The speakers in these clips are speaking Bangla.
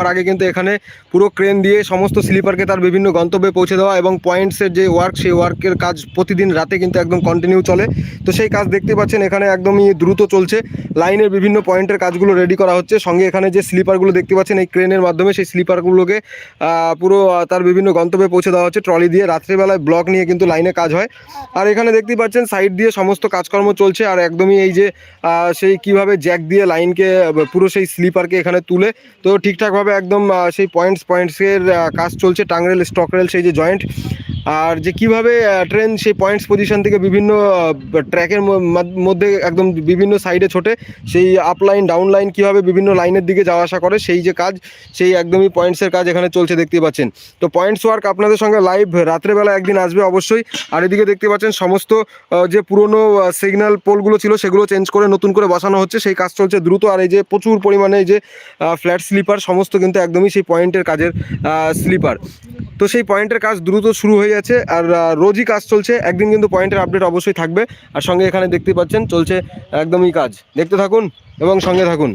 তার আগে কিন্তু এখানে পুরো ক্রেন দিয়ে সমস্ত স্লিপারকে তার বিভিন্ন গন্তব্যে পৌঁছে দেওয়া এবং পয়েন্টসের যে ওয়ার্ক সেই ওয়ার্কের কাজ প্রতিদিন রাতে কিন্তু একদম কন্টিনিউ চলে। তো সেই কাজ দেখতে পাচ্ছেন, এখানে একদমই দ্রুত চলছে। লাইনের বিভিন্ন পয়েন্টের কাজগুলো রেডি করা হচ্ছে। সঙ্গে এখানে যে স্লিপারগুলো দেখতে পাচ্ছেন, এই ক্রেনের মাধ্যমে সেই স্লিপারগুলোকে পুরো তার বিভিন্ন গন্তব্যে পৌঁছে দেওয়া হচ্ছে। ট্রলি দিয়ে রাত্রেবেলায় ব্লক নিয়ে কিন্তু লাইনে কাজ হয়। আর এখানে দেখতে পাচ্ছেন সাইড দিয়ে সমস্ত কাজকর্ম চলছে। আর একদমই এই যে সেই কীভাবে জ্যাক দিয়ে লাইনকে, পুরো সেই স্লিপারকে এখানে তুলে, তো ঠিকঠাকভাবে একদম সেই পয়েন্টস পয়েন্টসের কাজ চলছে টাংরেল স্টক রেল সেই যে জয়েন্ট আর যে কীভাবে ট্রেন সেই পয়েন্টস পজিশন থেকে বিভিন্ন ট্র্যাকের মধ্যে একদম বিভিন্ন সাইডে ছোটে, সেই আপ লাইন ডাউন লাইন কীভাবে বিভিন্ন লাইনের দিকে যাওয়া আসা করে, সেই যে কাজ, সেই একদমই পয়েন্টসের কাজ এখানে চলছে দেখতে পাচ্ছেন। তো পয়েন্টস ওয়ার্ক আপনাদের সঙ্গে লাইভ রাত্রেবেলা একদিন আসবে অবশ্যই। আর এদিকে দেখতে পাচ্ছেন সমস্ত যে পুরনো সিগন্যাল পোলগুলো ছিল, সেগুলো চেঞ্জ করে নতুন করে বসানো হচ্ছে, সেই কাজ চলছে দ্রুত। আর এই যে প্রচুর পরিমাণে এই যে ফ্ল্যাট স্লিপার সমস্ত কিন্তু একদমই সেই পয়েন্টের কাজের স্লিপার তো সেই পয়েন্টের কাজ দ্রুত শুরু হয়ে যাচ্ছে আর রোজই কাজ চলছে। একদিন কিন্তু পয়েন্টের আপডেট অবশ্যই থাকবে। আর সঙ্গে এখানে দেখতে পাচ্ছেন, চলছে একদমই কাজ। দেখতে থাকুন এবং সঙ্গে থাকুন।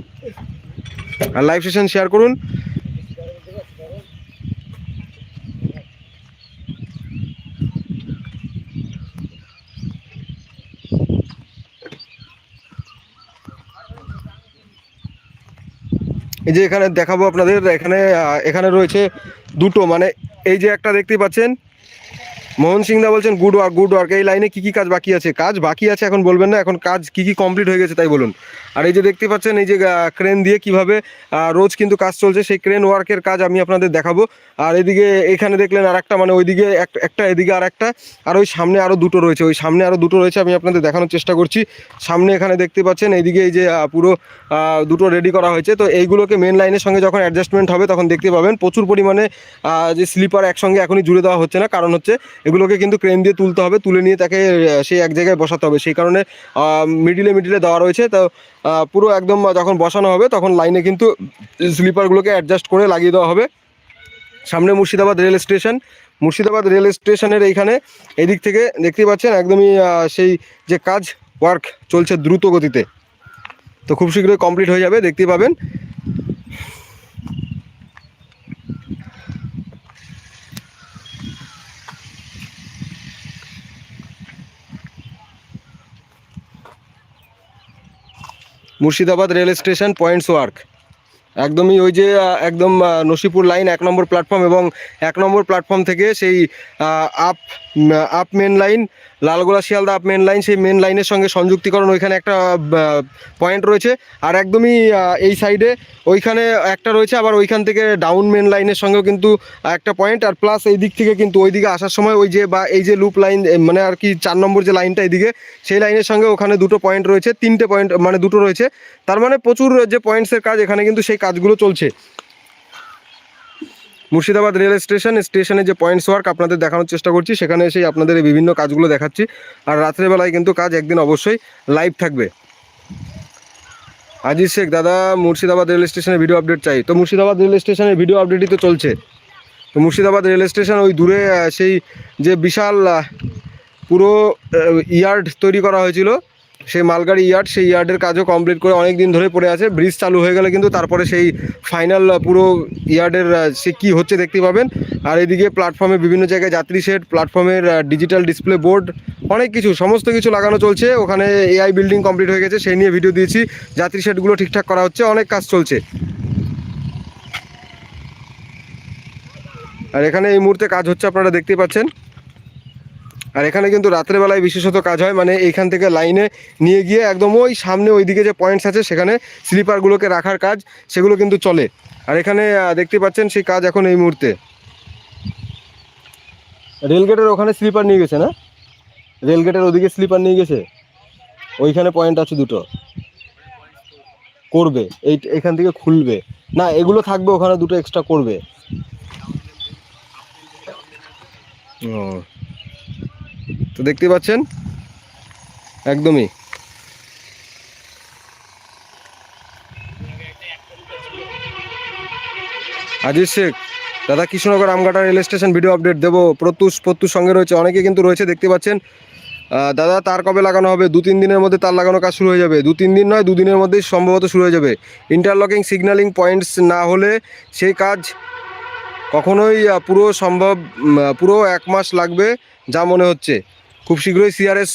আর লাইভ সেশন শেয়ার করুন। যে এখানে দেখাবো আপনাদের এখানে এখানে রয়েছে দুটো। মানে এই যে একটা দেখতেই পাচ্ছেন মোহন সিংদা বলছেন গুড ওয়ার্ক গুড ওয়ার্ক এই লাইনে কী কী কাজ বাকি আছে? কাজ বাকি আছে, এখন বলবেন না, এখন কাজ কী কী কমপ্লিট হয়ে গেছে তাই বলুন। আর এই যে দেখতে পাচ্ছেন, এই যে ক্রেন দিয়ে কীভাবে রোজ কিন্তু কাজ চলছে, সেই ক্রেন ওয়ার্কের কাজ আমি আপনাদের দেখাবো। আর এদিকে এখানে দেখলেন আর একটা মানে ওইদিকে এক- একটা, এদিকে আর একটা আর ওই সামনে আরও দুটো রয়েছে। ওই সামনে আরও দুটো রয়েছে, আমি আপনাদের দেখানোর চেষ্টা করছি। সামনে এখানে দেখতে পাচ্ছেন, এইদিকে এই যে পুরো দুটো রেডি করা হয়েছে। তো এইগুলোকে মেন লাইনের সঙ্গে যখন অ্যাডজাস্টমেন্ট হবে, তখন দেখতে পাবেন প্রচুর পরিমাণে যে স্লিপার একসঙ্গে এখনই জুড়ে দেওয়া হচ্ছে না। কারণ হচ্ছে এগুলোকে কিন্তু ক্রেন দিয়ে তুলতে হবে, তুলে নিয়ে তাকে সেই এক জায়গায় বসাতে হবে। সেই কারণে মিডিলে মিডিলে দেওয়া রয়েছে। তো পুরো একদম যখন বসানো হবে, তখন লাইনে কিন্তু স্লিপারগুলোকে অ্যাডজাস্ট করে লাগিয়ে দেওয়া হবে। সামনে Murshidabad rail station Murshidabad rail স্টেশনের এইখানে, এদিক থেকে দেখতেই পাচ্ছেন, একদমই সেই যে কাজ ওয়ার্ক চলছে দ্রুত গতিতে। তো খুব শীঘ্রই কমপ্লিট হয়ে যাবে, দেখতেই পাবেন। Murshidabad rail station points work. একদমই ওই যে একদম নসিপুর লাইন এক নম্বর প্ল্যাটফর্ম এবং এক নম্বর প্ল্যাটফর্ম থেকে সেই up up main line Lalgola Sealdah up main line সেই মেন লাইনের সঙ্গে সংযুক্তিকরণ ওইখানে একটা পয়েন্ট রয়েছে। আর একদমই এই সাইডে ওইখানে একটা রয়েছে, আবার ওইখান থেকে ডাউন মেন লাইনের সঙ্গেও কিন্তু একটা পয়েন্ট আর প্লাস এই দিক থেকে কিন্তু ওই দিকে আসার সময় ওই যে বা এই যে লুপ লাইন মানে আর কি চার নম্বর যে লাইনটা এদিকে, সেই লাইনের সঙ্গে ওখানে দুটো পয়েন্ট রয়েছে, তিনটে পয়েন্ট মানে দুটো রয়েছে। তার মানে প্রচুর যে পয়েন্টসের কাজ এখানে কিন্তু সেই কাজগুলো চলছে। মুর্শিদাবাদ রেল স্টেশন, স্টেশনে যে পয়েন্টস ওয়ার্ক আপনাদের দেখানোর চেষ্টা করছি, সেখানে এসেই আপনাদের এই বিভিন্ন কাজগুলো দেখাচ্ছি। আর রাত্রেবেলায় কিন্তু কাজ একদিন অবশ্যই লাইভ থাকবে। আজিজ শেখ, দাদা, মুর্শিদাবাদ রেল স্টেশনের ভিডিও আপডেট চাই। তো মুর্শিদাবাদ রেল স্টেশনের ভিডিও আপডেটই তো চলছে। তো মুর্শিদাবাদ রেল স্টেশন ওই দূরে সেই যে বিশাল পুরো ইয়ার্ড তৈরি করা হয়েছিল। সেই মালগাড়ি ইয়ার্ড সেই ইয়ার্ডের কাজও কমপ্লিট করে অনেক দিন ধরে পড়ে আছে। ব্রিজ চালু হয়ে গেলে কিন্তু তারপরে সেই ফাইনাল পুরো ইয়ার্ডের সে কী হচ্ছে দেখতে পাবেন। আর এদিকে প্ল্যাটফর্মে বিভিন্ন জায়গায় যাত্রী সেট প্ল্যাটফর্মের ডিজিটাল ডিসপ্লে বোর্ড অনেক কিছু, সমস্ত কিছু লাগানো চলছে। ওখানে এআই বিল্ডিং কমপ্লিট হয়ে গেছে, সেই নিয়ে ভিডিও দিয়েছি। যাত্রী সেটগুলো ঠিকঠাক করা হচ্ছে, অনেক কাজ চলছে। আর এখানে এই মুহূর্তে কাজ হচ্ছে, আপনারা দেখতেই পাচ্ছেন। আর এখানে কিন্তু রাত্রেবেলায় বিশেষত কাজ হয় মানে এইখান থেকে লাইনে নিয়ে গিয়ে একদম ওই সামনে ওইদিকে যে পয়েন্টস আছে, সেখানে স্লিপারগুলোকে রাখার কাজ, সেগুলো কিন্তু চলে। আর এখানে দেখতে পাচ্ছেন সেই কাজ এখন এই মুহূর্তে। রেলগেটের ওখানে স্লিপার নিয়ে গেছে না? রেলগেটের ওদিকে স্লিপার নিয়ে গেছে? ওইখানে পয়েন্ট আছে দুটো। করবে, এই এখান থেকে খুলবে। না, এগুলো থাকবে, ওখানে দুটো এক্সট্রা করবে। ও। তো দেখতে পাচ্ছেন? একদমই। আজিজ শেখ, দাদা Krishnanagar Amghata rail station video update দেবো। প্রত্যুষ প্রত্যুষ সঙ্গে রয়েছে, অনেকে কিন্তু রয়েছে, দেখতে পাচ্ছেন। দাদা, তার কবে লাগানো হবে? দু তিন দিনের মধ্যে তার লাগানো কাজ শুরু হয়ে যাবে। দু তিন দিন নয় দুদিনের মধ্যেই সম্ভবত শুরু হয়ে যাবে। ইন্টারলকিং সিগন্যালিং পয়েন্টস না হলে সেই কাজ কখনোই পুরো সম্ভব পুরো এক মাস লাগবে, যা মনে হচ্ছে। খুব শীঘ্রই সিআরএস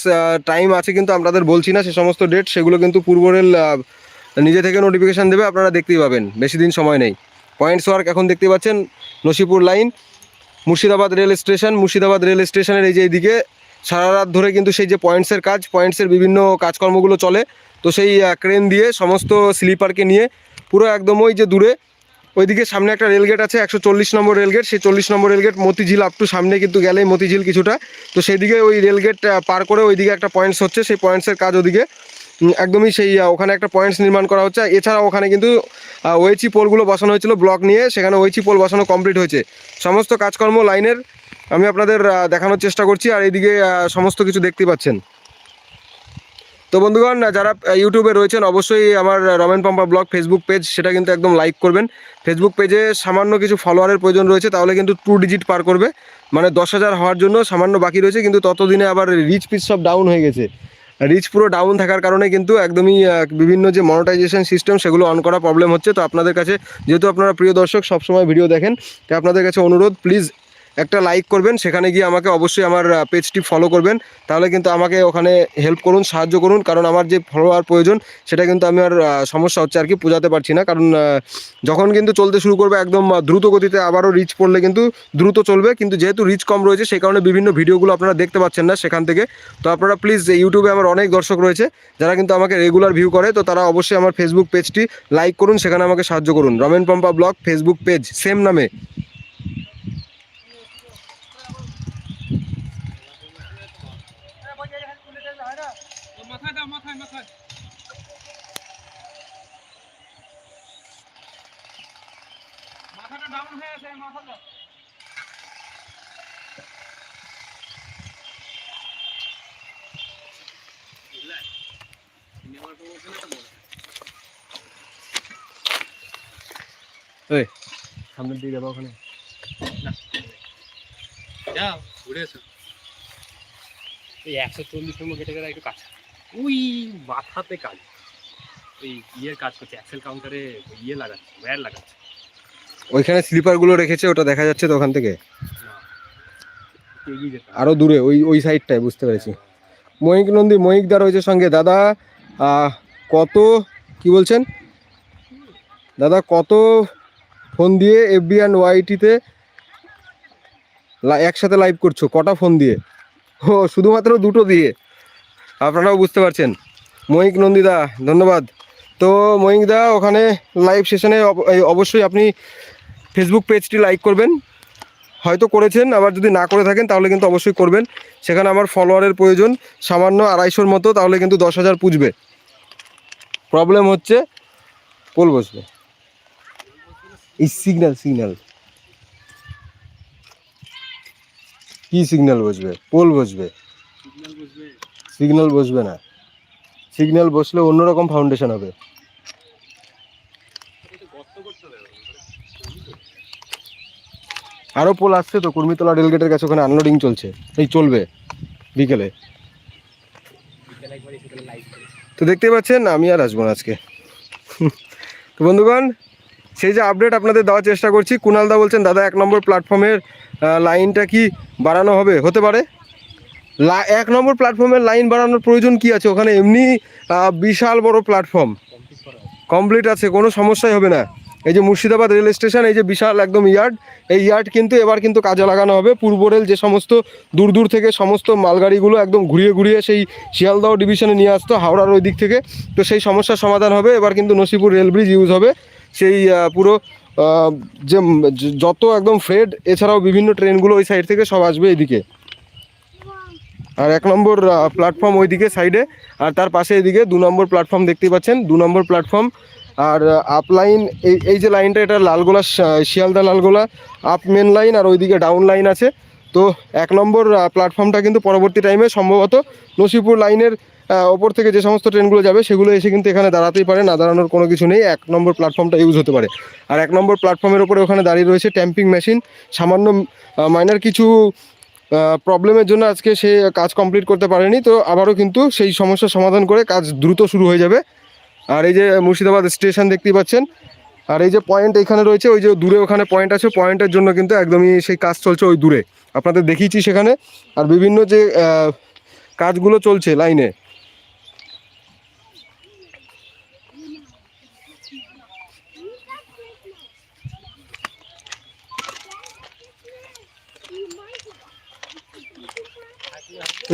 টাইম আছে কিন্তু আপনাদের বলছি না, সে সমস্ত ডেট সেগুলো কিন্তু পূর্ব রেল নিজে থেকে নোটিফিকেশান দেবে, আপনারা দেখতেই পাবেন, বেশি দিন সময় নেই। পয়েন্টস ওয়ার্ক এখন দেখতে পাচ্ছেন, Nasipur line Murshidabad rail station, Murshidabad rail স্টেশনের এই যে এইদিকে, সারা রাত ধরে কিন্তু সেই যে পয়েন্টসের কাজ পয়েন্টসের বিভিন্ন কাজকর্মগুলো চলে, তো সেই ক্রেন দিয়ে সমস্ত স্লিপারকে নিয়ে পুরো একদম ওই যে দূরে ওইদিকে সামনে একটা রেলগেট আছে, একশো চল্লিশ নম্বর রেলগেট সেই চল্লিশ নম্বর rail gate Motijheel up to সামনে কিন্তু গেলেই মতিঝিল কিছুটা। তো সেইদিকে ওই রেলগেট পার করে ওইদিকে একটা পয়েন্টস হচ্ছে। সেই পয়েন্টসের কাজ ওদিকে একদমই সেই ওখানে একটা পয়েন্টস নির্মাণ করা হচ্ছে। এছাড়া ওখানে কিন্তু ওয়েচি পোলগুলো বসানো হয়েছিল ব্লক নিয়ে। সেখানে ওয়েচি পোল বসানো কমপ্লিট হয়েছে। সমস্ত কাজকর্ম লাইনের আমি আপনাদের দেখানোর চেষ্টা করছি। আর এইদিকে সমস্ত কিছু দেখতে পাচ্ছেন। তো বন্ধুগণ, যারা ইউটিউবে রয়েছেন, অবশ্যই আমার Ramen Pampa blog Facebook page সেটা কিন্তু একদম লাইক করবেন। ফেসবুক পেজে সামান্য কিছু ফলোয়ারের প্রয়োজন রয়েছে, তাহলে কিন্তু টু ডিজিট পার করবে। মানে দশ হাজার হওয়ার জন্য সামান্য বাকি রয়েছে, কিন্তু ততদিনে আবার রিচ পিস সব ডাউন হয়ে গেছে। রিচ পুরো ডাউন থাকার কারণে কিন্তু একদমই বিভিন্ন যে মনিটাইজেশন সিস্টেম সেগুলো অন করা প্রবলেম হচ্ছে। তো আপনাদের কাছে, যেহেতু আপনারা প্রিয় দর্শক, সবসময় ভিডিও দেখেন, তাই আপনাদের কাছে অনুরোধ প্লিজ একটা লাইক করবেন, সেখানে গিয়ে আমাকে অবশ্যই আমার পেজটি ফলো করবেন। তাহলে কিন্তু আমাকে ওখানে হেল্প করুন, সাহায্য করুন, কারণ আমার যে ফলোয়ার প্রয়োজন, সেটা কিন্তু আমি আর সমস্যা হচ্ছে আর কি বোঝাতে পারছি না। কারণ যখন কিন্তু চলতে শুরু করবে একদম দ্রুত গতিতে আবারও রিচ পড়লে কিন্তু দ্রুত চলবে। কিন্তু যেহেতু রিচ কম রয়েছে, সেই কারণে বিভিন্ন ভিডিওগুলো আপনারা দেখতে পাচ্ছেন না সেখান থেকে। তো আপনারা প্লিজ ইউটিউবে আমার অনেক দর্শক রয়েছে, যারা কিন্তু আমাকে রেগুলার ভিউ করে, তো তারা অবশ্যই আমার ফেসবুক পেজটি লাইক করুন, সেখানে আমাকে সাহায্য করুন। Ramen Pampa blog Facebook page same নামে। এই সামনের দিকে যাব ওখানে। যাও ঘুরে এসো। এই একশো চল্লিশ নম্বর গেটে গেলে একটু কাছে। ওই মাথাতে কাজ। ওই ইয়ের কাজ করছে অ্যাক্সেল কাউন্টারে ইয়ে লাগাচ্ছে ওয়্যার লাগাচ্ছে। ওইখানে স্লিপারগুলো রেখেছে, ওটা দেখা যাচ্ছে তো ওখান থেকে। আরও দূরে, ওই ওই সাইডটায়, বুঝতে পেরেছি। মহিক নন্দী ময়িকদা রয়েছে সঙ্গে। দাদা কত, কি বলছেন? দাদা, কত ফোন দিয়ে এফবি অ্যান্ড ওয়াইটিতে একসাথে লাইভ করছ? কটা ফোন দিয়ে? ও, শুধুমাত্র দুটো দিয়ে। আপনারাও বুঝতে পারছেন। মহিক নন্দীদা ধন্যবাদ। তো ময়িকদা ওখানে লাইভ সেশনে অবশ্যই আপনি ফেসবুক পেজটি লাইক করবেন। হয়তো করেছেন, আবার যদি না করে থাকেন, তাহলে কিন্তু অবশ্যই করবেন। সেখানে আমার ফলোয়ারের প্রয়োজন সামান্য আড়াইশোর মতো, তাহলে কিন্তু দশ হাজার পুজবে। প্রবলেম হচ্ছে পোল বসবে। এই সিগন্যাল সিগন্যাল কি সিগন্যাল বসবে? পোল বসবে। সিগন্যাল বসবে না। সিগন্যাল বসলে অন্যরকম ফাউন্ডেশন হবে একটু গর্ত করতে হবে আরও পোল আসছে তো, কুর্মিতলা রেলগেটের কাছে ওখানে আনলোডিং চলছে। এই চলবে বিকেলে। তো দেখতেই পাচ্ছেন, আমি আর আসব না আজকে। তো বন্ধুগণ, সেই যে আপডেট আপনাদের দেওয়ার চেষ্টা করছি কুণালদা বলছেন, দাদা, এক নম্বর প্ল্যাটফর্মের লাইনটা কি বাড়ানো হবে? হতে পারে। লা, এক নম্বর প্ল্যাটফর্মের লাইন বাড়ানোর প্রয়োজন কি আছে? ওখানে এমনি বিশাল বড় প্ল্যাটফর্ম কমপ্লিট আছে, কোনো সমস্যাই হবে না। এই যে মুর্শিদাবাদ রেল স্টেশন, এই যে বিশাল একদম ইয়ার্ড, এই ইয়ার্ড কিন্তু এবার কিন্তু কাজে লাগানো হবে। পূর্ব রেল যে সমস্ত দূর দূর থেকে সমস্ত মালগাড়িগুলো একদম ঘুরিয়ে ঘুরিয়ে সেই শিয়ালদহ ডিভিশনে নিয়ে আসতো, হাওড়ার ওই দিক থেকে। তো সেই সমস্যার সমাধান হবে, এবার কিন্তু নসিপুর রেল ব্রিজ ইউজ হবে। সেই পুরো যে যত একদম ফ্রেড এছাড়াও বিভিন্ন ট্রেনগুলো ওই সাইড থেকে সব আসবে এইদিকে আর এক নম্বর প্ল্যাটফর্ম ওইদিকে সাইডে আর তার পাশে এদিকে দু নম্বর প্ল্যাটফর্ম দেখতেই পাচ্ছেন। দু নম্বর প্ল্যাটফর্ম আর আপ লাইন এই এই যে লাইনটা এটা Lalgola Sealdah Lalgola up main line আর ওইদিকে ডাউন লাইন আছে। তো এক নম্বর প্ল্যাটফর্মটা কিন্তু পরবর্তী টাইমে সম্ভবত নসিপুর লাইনের ওপর থেকে যে সমস্ত ট্রেনগুলো যাবে, সেগুলো এসে কিন্তু এখানে দাঁড়াতেই পারে। না দাঁড়ানোর কোনো কিছু নেই। এক নম্বর প্ল্যাটফর্মটা ইউজ হতে পারে। আর এক নম্বর প্ল্যাটফর্মের ওপরে ওখানে দাঁড়িয়ে রয়েছে ট্যাম্পিং মেশিন সামান্য মাইনার কিছু প্রবলেমের জন্য আজকে সে কাজ কমপ্লিট করতে পারেনি। তো আবারও কিন্তু সেই সমস্যার সমাধান করে কাজ দ্রুত শুরু হয়ে যাবে। আর এই যে মুর্শিদাবাদ স্টেশন দেখতেই পাচ্ছেন। আর এই যে পয়েন্ট এখানে রয়েছে, ওই যে দূরে ওখানে পয়েন্ট আছে, পয়েন্টের জন্য কিন্তু একদমই সেই কাজ চলছে ওই দূরে। আপনাদের দেখিয়েছি সেখানে। আর বিভিন্ন যে কাজগুলো চলছে লাইনে।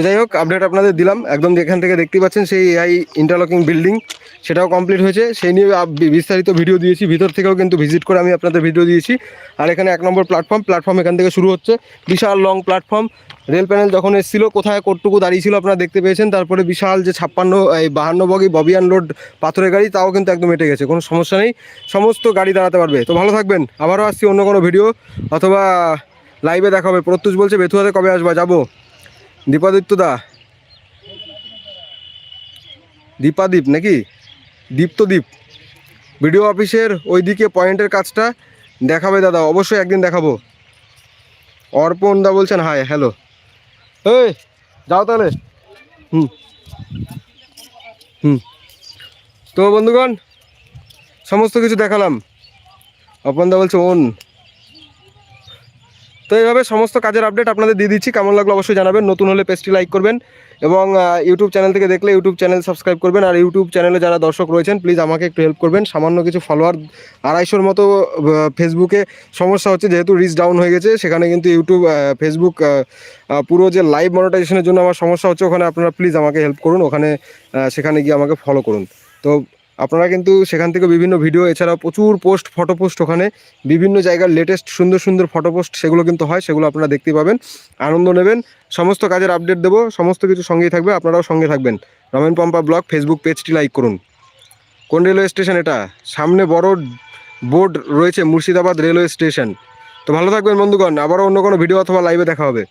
যাই হোক আপডেট আপনাদের দিলাম। একদম যেখান থেকে দেখতে পাচ্ছেন, সেই এআই ইন্টারলকিং বিল্ডিং সেটাও কমপ্লিট হয়েছে। সেই নিয়ে বিস্তারিত ভিডিও দিয়েছি। ভিতর থেকেও কিন্তু ভিজিট করে আমি আপনাদের ভিডিও দিয়েছি। আর এখানে এক নম্বর প্ল্যাটফর্ম প্ল্যাটফর্ম এখান থেকে শুরু হচ্ছে। বিশাল লং প্ল্যাটফর্ম রেল প্যানেল যখন এসেছিল, কোথায় কতটুকু দাঁড়িয়ে ছিল আপনারা দেখতে পেয়েছেন। তারপরে বিশাল যে ছাপ্পান্ন, এই বাহান্ন বগি ববিয়ান রোড পাথরের গাড়ি, তাও কিন্তু একদম এটে গেছে। কোনো সমস্যা নেই। সমস্ত গাড়ি দাঁড়াতে পারবে। তো ভালো থাকবেন। আবারও আসছি অন্য কোনো ভিডিও অথবা লাইভে দেখা হবে। প্রত্যুষ বলছে, বেথুয়াতে কবে আসবা? যাব। দীপাদিত্য দা। দীপাদীপ, নাকি? দীপ্তদীপ ভিডিও অফিসের ওইদিকে পয়েন্টের কাজটা দেখাবে দাদা, অবশ্যই একদিন দেখাবো। অর্পণ দা বলছেন, হাই, হ্যালো। এই, যাও তাহলে। হুম। হুম। তো বন্ধুগণ, সমস্ত কিছু দেখালাম। অর্পণ দা বলছে, ওন। তো এইভাবে সমস্ত কাজের আপডেট আপনাদের দিয়ে দিচ্ছি। কেমন লাগল অবশ্যই জানাবেন। নতুন হলে পেজটি লাইক করবেন এবং ইউটিউব চ্যানেল থেকে দেখলে ইউটিউব চ্যানেল সাবস্ক্রাইব করবেন। আর ইউটিউব চ্যানেলে যারা দর্শক রয়েছেন প্লিজ আমাকে একটু হেল্প করবেন। সামান্য কিছু ফলোয়ার আড়াইশোর মতো ফেসবুকে সমস্যা হচ্ছে, যেহেতু রিচ ডাউন হয়ে গেছে, সেখানে কিন্তু ইউটিউব ফেসবুক পুরো যে লাইভ মনিটাইজেশনের জন্য আমার সমস্যা হচ্ছে, ওখানে আপনারা প্লিজ আমাকে হেল্প করুন। ওখানে সেখানে গিয়ে আমাকে ফলো করুন। তো আপনারা কিন্তু সেখান থেকে বিভিন্ন ভিডিও এছাড়াও প্রচুর পোস্ট ফটো পোস্ট ওখানে। বিভিন্ন জায়গার লেটেস্ট সুন্দর সুন্দর ফটো পোস্ট সেগুলো কিন্তু হয়, সেগুলো আপনারা দেখতে পাবেন। আনন্দ নেবেন, সমস্ত কাজের আপডেট দেবো, সমস্ত কিছু সঙ্গেই থাকবে, আপনারাও সঙ্গে থাকবেন। রমেন পম্পা ব্লগ ফেসবুক পেজটি লাইক করুন। কোন রেলওয়ে স্টেশন এটা? সামনে বড় বোর্ড রয়েছে মুর্শিদাবাদ রেলওয়ে স্টেশন তো ভালো থাকবেন বন্ধুগণ, আবারও অন্য কোনো ভিডিও অথবা লাইভে দেখা হবে।